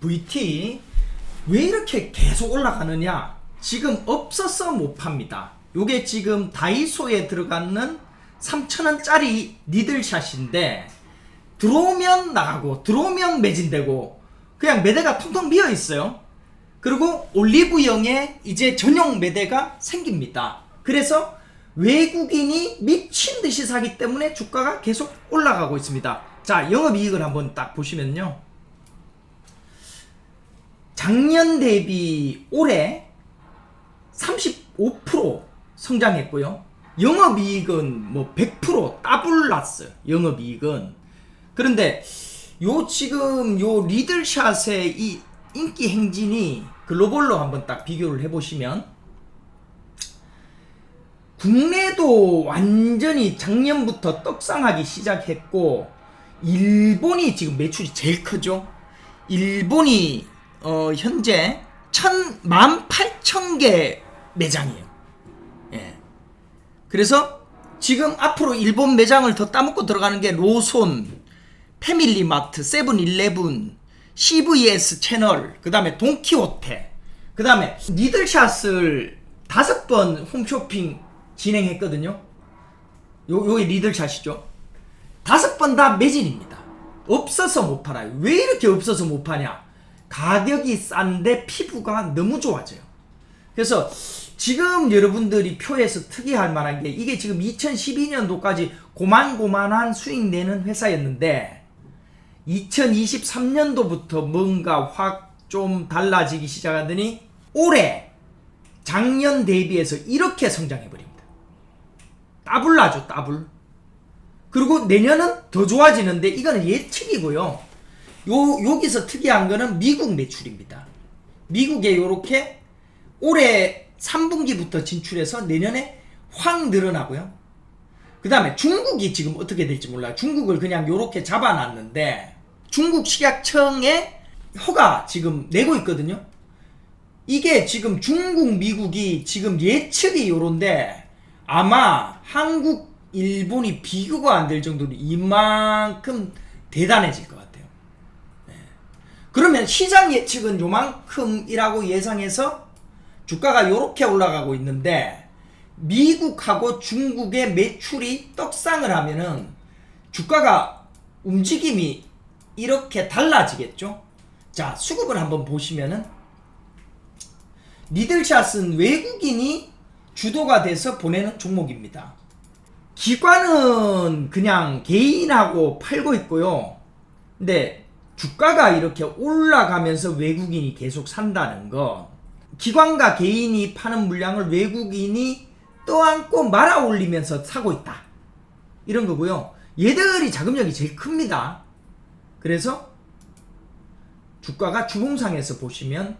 VT 왜 이렇게 계속 올라가느냐? 지금 없어서 못 팝니다. 요게 지금 다이소에 들어가는 3,000원짜리 니들샷인데 들어오면 나가고 들어오면 매진되고 그냥 매대가 텅텅 비어 있어요. 그리고 올리브영에 이제 전용 매대가 생깁니다. 그래서 외국인이 미친 듯이 사기 때문에 주가가 계속 올라가고 있습니다. 자, 영업이익을 한번 딱 보시면요. 작년 대비 올해 35% 성장했고요. 영업이익은 뭐 100% 더블 났어요. 영업이익은. 그런데 요 지금 요 리들샷의 이 인기 행진이 글로벌로 한번 딱 비교를 해보시면 국내도 완전히 작년부터 떡상하기 시작했고 일본이 지금 매출이 제일 크죠. 일본이 어, 현재 천, 만 팔천 개 매장이에요. 예. 그래서 지금 앞으로 일본 매장을 더 따먹고 들어가는 게 로손, 패밀리마트, 세븐일레븐, CVS 채널, 그 다음에 돈키호테, 그 다음에 니들샷을 다섯 번 홈쇼핑 진행했거든요. 요, 요게 리들샷이죠. 다섯 번 다 매진입니다. 없어서 못 팔아요. 왜 이렇게 없어서 못 파냐? 가격이 싼데 피부가 너무 좋아져요. 그래서 지금 여러분들이 표에서 특이할 만한 게 이게 지금 2012년도까지 고만고만한 수익 내는 회사였는데 2023년도부터 뭔가 확 좀 달라지기 시작하더니 올해 작년 대비해서 이렇게 성장해 버립니다. 더블 나죠, 더블. 그리고 내년은 더 좋아지는데 이거는 예측이고요. 요 여기서 특이한 거는 미국 매출입니다. 미국에 요렇게 올해 3분기부터 진출해서 내년에 확 늘어나고요. 그 다음에 중국이 지금 어떻게 될지 몰라요. 중국을 그냥 요렇게 잡아놨는데 중국 식약청에 허가 지금 내고 있거든요. 이게 지금 중국, 미국이 지금 예측이 요런데 아마 한국, 일본이 비교가 안 될 정도로 이만큼 대단해질 것 같아요. 네. 그러면 시장 예측은 요만큼이라고 예상해서 주가가 요렇게 올라가고 있는데 미국하고 중국의 매출이 떡상을 하면은 주가가 움직임이 이렇게 달라지겠죠? 자, 수급을 한번 보시면은 니들샷은 외국인이 주도가 돼서 보내는 종목입니다. 기관은 그냥 개인하고 팔고 있고요. 근데 주가가 이렇게 올라가면서 외국인이 계속 산다는 거. 기관과 개인이 파는 물량을 외국인이 떠안고 말아 올리면서 사고 있다. 이런 거고요. 얘들이 자금력이 제일 큽니다. 그래서 주가가 주봉상에서 보시면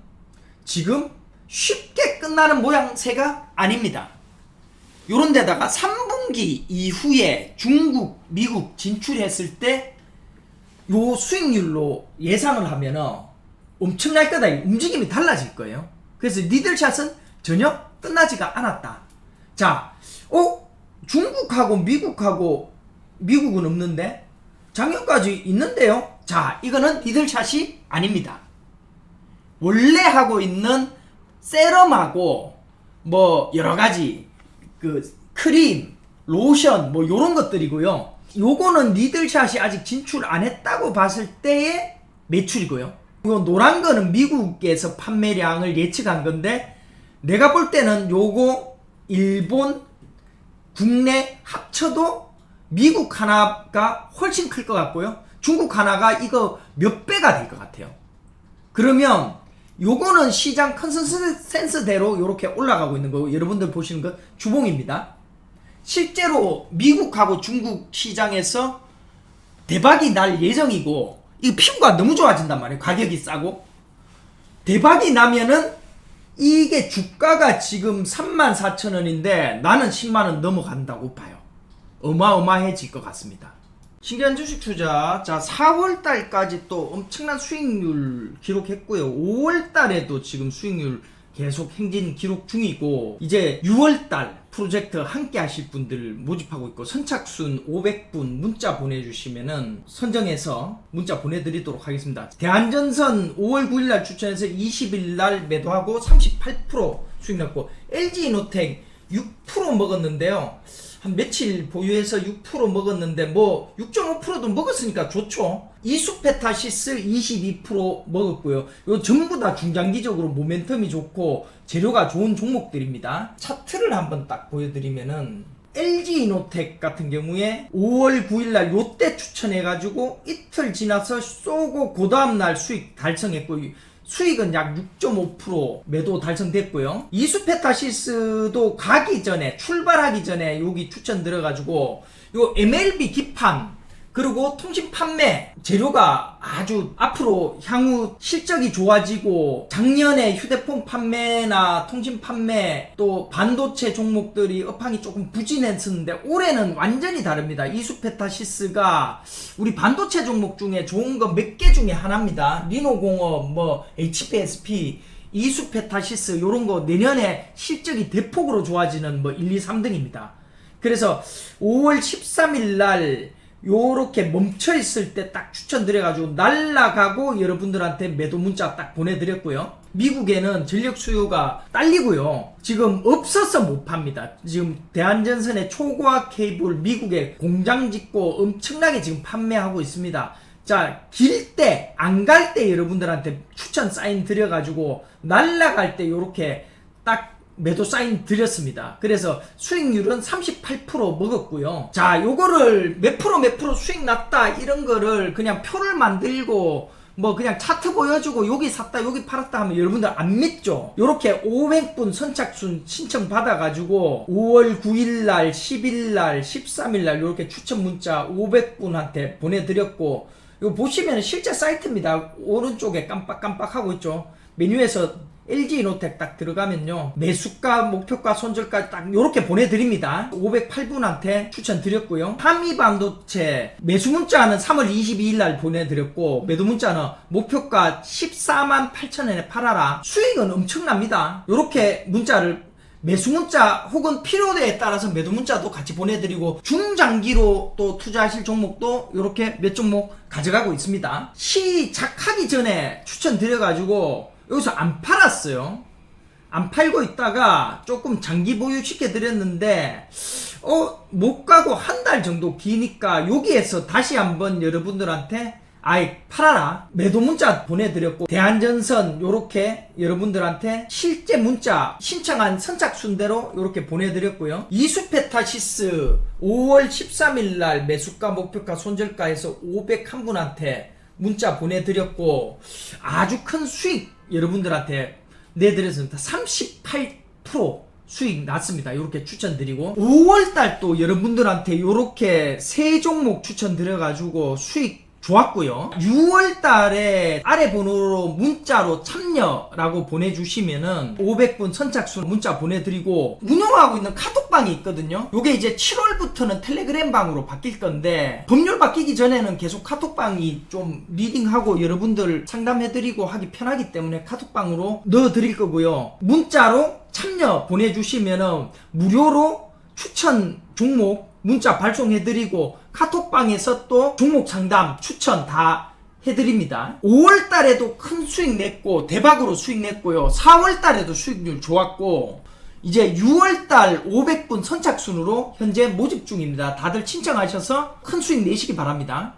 지금 쉽게 끝나는 모양새가 아닙니다. 요런 데다가 3분기 이후에 중국, 미국 진출했을 때 요 수익률로 예상을 하면은 엄청날 거다. 움직임이 달라질 거예요. 그래서 니들샷은 전혀 끝나지가 않았다. 자, 어? 중국하고 미국하고 미국은 없는데 작년까지 있는데요. 자, 이거는 니들샷이 아닙니다. 원래 하고 있는 세럼하고 뭐 여러 가지 그 크림, 로션 뭐 요런 것들이고요. 요거는 니들샷이 아직 진출 안 했다고 봤을 때의 매출이고요. 요 노란 거는 미국에서 판매량을 예측한 건데 내가 볼 때는 요거 일본 국내 합쳐도 미국 하나가 훨씬 클 것 같고요. 중국 하나가 이거 몇 배가 될 것 같아요. 그러면 요거는 시장 컨센서스대로 이렇게 올라가고 있는 거고 여러분들 보시는 건 주봉입니다. 실제로 미국하고 중국 시장에서 대박이 날 예정이고 이 피부가 너무 좋아진단 말이에요. 가격이 싸고 대박이 나면은 이게 주가가 지금 3만 4천 원인데 나는 10만 원 넘어간다고 봐요. 어마어마해질 것 같습니다. 신기한 주식 투자. 자, 4월 달까지 또 엄청난 수익률 기록했고요. 5월 달에도 지금 수익률 계속 행진 기록 중이고 이제 6월달 프로젝트 함께 하실 분들 모집하고 있고 선착순 500분 문자 보내주시면은 선정해서 문자 보내드리도록 하겠습니다. 대한전선 5월 9일날 추천해서 20일날 매도하고 38% 수익 났고 LG이노텍 6% 먹었는데요. 한 며칠 보유해서 6% 먹었는데 뭐 6.5%도 먹었으니까 좋죠. 이수페타시스 22% 먹었고요. 이거 전부 다 중장기적으로 모멘텀이 좋고 재료가 좋은 종목들입니다. 차트를 한번 딱 보여드리면은 LG 이노텍 같은 경우에 5월 9일날 요때 추천해가지고 이틀 지나서 쏘고 그 다음날 수익 달성했고 수익은 약 6.5% 매도 달성됐고요. 이수페타시스도 가기 전에 출발하기 전에 여기 추천 들어가지고 요 MLB 기판 그리고 통신 판매 재료가 아주 앞으로 향후 실적이 좋아지고 작년에 휴대폰 판매나 통신 판매 또 반도체 종목들이 업황이 조금 부진했었는데 올해는 완전히 다릅니다. 이수페타시스가 우리 반도체 종목 중에 좋은 거 몇 개 중에 하나입니다. 리노공업, 뭐 HPSP, 이수페타시스 요런 거 내년에 실적이 대폭으로 좋아지는 뭐 1, 2, 3등입니다. 그래서 5월 13일 날 요렇게 멈춰 있을 때 딱 추천드려 가지고 날라가고 여러분들한테 매도 문자 딱 보내 드렸고요. 미국에는 전력 수요가 딸리고요. 지금 없어서 못 팝니다. 지금 대한전선의 초고화 케이블 미국에 공장 짓고 엄청나게 지금 판매하고 있습니다. 자, 길 때, 안 갈 때 여러분들한테 추천 사인 드려가지고 날라갈 때 요렇게 딱 매도 사인 드렸습니다. 그래서 수익률은 38% 먹었고요. 자, 요거를 몇 프로 몇 프로 수익 났다 이런 거를 그냥 표를 만들고 뭐 그냥 차트 보여주고 여기 샀다 여기 팔았다 하면 여러분들 안 믿죠? 요렇게 500분 선착순 신청 받아가지고 5월 9일날 10일날 13일날 요렇게 추천 문자 500분한테 보내드렸고 이거 보시면 실제 사이트입니다. 오른쪽에 깜빡깜빡하고 있죠. 메뉴에서 LG 이노텍 딱 들어가면요. 매수가, 목표가, 손절가 딱 요렇게 보내드립니다. 508분한테 추천드렸고요. 한미 반도체 매수 문자는 3월 22일 날 보내드렸고 매도 문자는 목표가 14만 8천 원에 팔아라. 수익은 엄청납니다. 요렇게 문자를 매수 문자 혹은 필요에 따라서 매도 문자도 같이 보내드리고 중장기로 또 투자하실 종목도 이렇게 몇 종목 가져가고 있습니다. 시작하기 전에 추천드려가지고 여기서 안 팔았어요. 안 팔고 있다가 조금 장기 보유 시켜드렸는데 어 못 가고 한 달 정도 기니까 여기에서 다시 한번 여러분들한테 아이 팔아라 매도 문자 보내드렸고 대한전선 요렇게 여러분들한테 실제 문자 신청한 선착순대로 요렇게 보내드렸고요 이수페타시스 5월 13일 날 매수가 목표가 손절가에서 501분한테 문자 보내드렸고 아주 큰 수익 여러분들한테 내드렸습니다 38% 수익 났습니다. 이렇게 추천드리고 5월달 또 여러분들한테 이렇게 세 종목 추천드려가지고 수익 좋았고요. 6월 달에 아래 번호로 문자로 참여라고 보내주시면은 500분 선착순 문자 보내드리고 운영하고 있는 카톡방이 있거든요. 요게 이제 7월부터는 텔레그램 방으로 바뀔 건데 법률 바뀌기 전에는 계속 카톡방이 좀 리딩하고 여러분들 상담해드리고 하기 편하기 때문에 카톡방으로 넣어드릴 거고요. 문자로 참여 보내주시면은 무료로 추천 종목 문자 발송해드리고 카톡방에서 또 종목 상담 추천 다 해드립니다. 5월 달에도 큰 수익 냈고 대박으로 수익 냈고요. 4월 달에도 수익률 좋았고 이제 6월 달 500분 선착순으로 현재 모집 중입니다. 다들 신청하셔서 큰 수익 내시기 바랍니다.